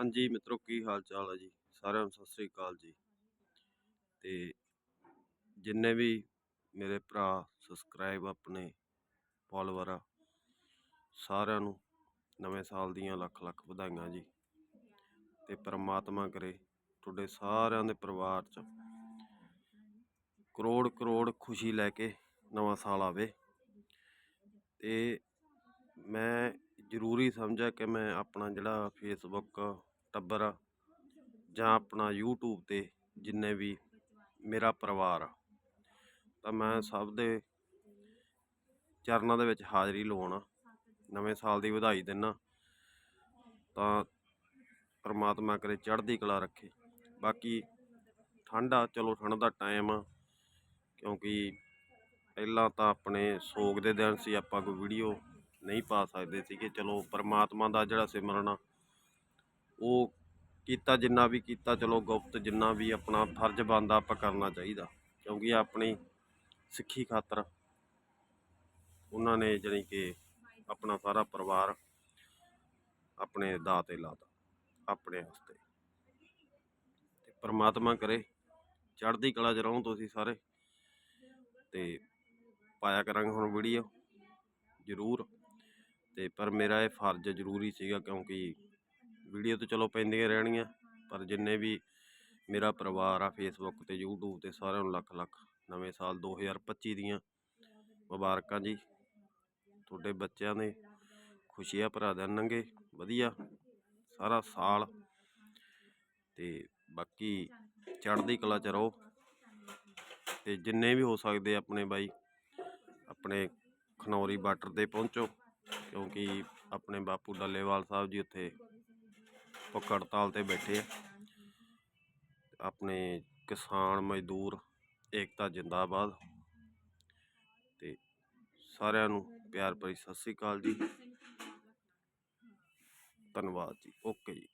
ਹਾਂਜੀ ਮਿੱਤਰੋ, ਕੀ ਹਾਲ ਚਾਲ ਹੈ ਜੀ? ਸਾਰਿਆਂ ਨੂੰ ਸਤਿ ਸ੍ਰੀ ਅਕਾਲ ਜੀ। ਤੇ ਜਿੰਨੇ ਵੀ ਮੇਰੇ ਭਰਾ ਸਬਸਕ੍ਰਾਈਬ ਆਪਣੇ ਫੋਲੋਵਰ ਆ, ਸਾਰਿਆਂ ਨੂੰ ਨਵੇਂ ਸਾਲ ਦੀਆਂ ਲੱਖ ਲੱਖ ਵਧਾਈਆਂ ਜੀ। ਤੇ ਪ੍ਰਮਾਤਮਾ ਕਰੇ ਤੁਹਾਡੇ ਸਾਰਿਆਂ ਦੇ ਪਰਿਵਾਰ 'ਚ ਕਰੋੜ ਕਰੋੜ ਖੁਸ਼ੀ ਲੈ ਕੇ ਨਵਾਂ ਸਾਲ ਆਵੇ। ਤੇ ਮੈਂ ਜ਼ਰੂਰੀ ਸਮਝਿਆ ਕਿ ਮੈਂ ਆਪਣਾ ਜਿਹੜਾ ਫੇਸਬੁੱਕ ਟੱਬਰ ਆ ਜਾਂ ਆਪਣਾ ਯੂਟਿਊਬ ਤੇ ਜਿੰਨੇ ਵੀ ਮੇਰਾ ਪਰਿਵਾਰ ਆ, ਤਾਂ ਮੈਂ ਸਭ ਦੇ ਚਰਨਾਂ ਦੇ ਵਿੱਚ ਹਾਜ਼ਰੀ ਲਵਾਉਣਾ, ਨਵੇਂ ਸਾਲ ਦੀ ਵਧਾਈ ਦਿੰਨਾ, ਤਾਂ ਪਰਮਾਤਮਾ ਕਰੇ ਚੜ੍ਹਦੀ ਕਲਾ ਰੱਖੇ। ਬਾਕੀ ਠੰਡ ਆ, ਚਲੋ ਠੰਡ ਦਾ ਟਾਈਮ ਆ, ਕਿਉਂਕਿ ਪਹਿਲਾਂ ਤਾਂ ਆਪਣੇ ਸੋਗ ਦੇ ਦਿਨ ਸੀ, ਆਪਾਂ ਕੋਈ ਵੀਡੀਓ ਨਹੀਂ ਪਾ ਸਕਦੇ ਸੀਗੇ। ਚਲੋ, ਪਰਮਾਤਮਾ ਦਾ ਜਿਹੜਾ ਸਿਮਰਨ ਆ, ਉਹ ਕੀਤਾ ਜਿੰਨਾ ਵੀ ਕੀਤਾ, ਚਲੋ ਗੁਪਤ ਜਿੰਨਾ ਵੀ ਆਪਣਾ ਫਰਜ਼ ਬਣਦਾ, ਆਪਾਂ ਕਰਨਾ ਚਾਹੀਦਾ। ਕਿਉਂਕਿ ਆਪਣੀ ਸਿੱਖੀ ਖਾਤਰ ਉਹਨਾਂ ਨੇ ਜਾਣੀ ਕਿ ਆਪਣਾ ਸਾਰਾ ਪਰਿਵਾਰ ਆਪਣੇ ਦਾਅ ਤੇ ਲਾਤਾ ਆਪਣੇ ਵਾਸਤੇ। ਤੇ ਪਰਮਾਤਮਾ ਕਰੇ, ਚੜ੍ਹਦੀ ਕਲਾ 'ਚ ਰਹੋ ਤੁਸੀਂ ਸਾਰੇ। ਤੇ ਪਾਇਆ ਕਰਾਂਗੇ ਹੁਣ ਵੀਡੀਓ ਜ਼ਰੂਰ। ਤੇ ਪਰ ਮੇਰਾ ਇਹ ਫਰਜ਼ ਜ਼ਰੂਰੀ ਸੀਗਾ ਕਿਉਂਕਿ ਵੀਡੀਓ ਤਾਂ ਚਲੋ ਪੈਂਦੀਆਂ ਰਹਿਣੀਆਂ ਪਰ ਜਿੰਨੇ ਵੀ ਮੇਰਾ ਪਰਿਵਾਰ ਆ ਫੇਸਬੁੱਕ ਤੇ YouTube ਤੇ ਸਾਰਿਆਂ ਨੂੰ ਲੱਖ ਲੱਖ ਨਵੇਂ ਸਾਲ 2025 ਦੀਆਂ ਮੁਬਾਰਕਾਂ ਜੀ। ਤੁਹਾਡੇ ਬੱਚਿਆਂ ਦੇ ਖੁਸ਼ੀਆਂ ਭਰਾ ਦੇਣਗੇ ਵਧੀਆ ਸਾਰਾ ਸਾਲ। ਤੇ ਬਾਕੀ ਚੜ੍ਹਦੀ ਕਲਾ ਚ ਰਹੋ ਤੇ ਜਿੰਨੇ ਵੀ ਹੋ ਸਕਦੇ ਆਪਣੇ ਬਾਈ, ਆਪਣੇ ਖਨੌਰੀ ਬਾਰਡਰ ਤੇ ਪਹੁੰਚੋ। ਕਿਉਂਕਿ ਆਪਣੇ ਬਾਪੂ ਡੱਲੇਵਾਲ ਸਾਹਿਬ ਜੀ ਉੱਥੇ ਭੁੱਖ ਹੜਤਾਲ ਤੇ ਬੈਠੇ ਆ। ਆਪਣੇ ਕਿਸਾਨ ਮਜ਼ਦੂਰ, ਏਕਤਾ ਜਿੰਦਾਬਾਦ। ਤੇ ਸਾਰਿਆਂ ਨੂੰ ਪਿਆਰ ਭਰੀ ਸਤਿ ਸ੍ਰੀ ਅਕਾਲ ਜੀ। ਧੰਨਵਾਦ ਜੀ। ਓਕੇ ਜੀ।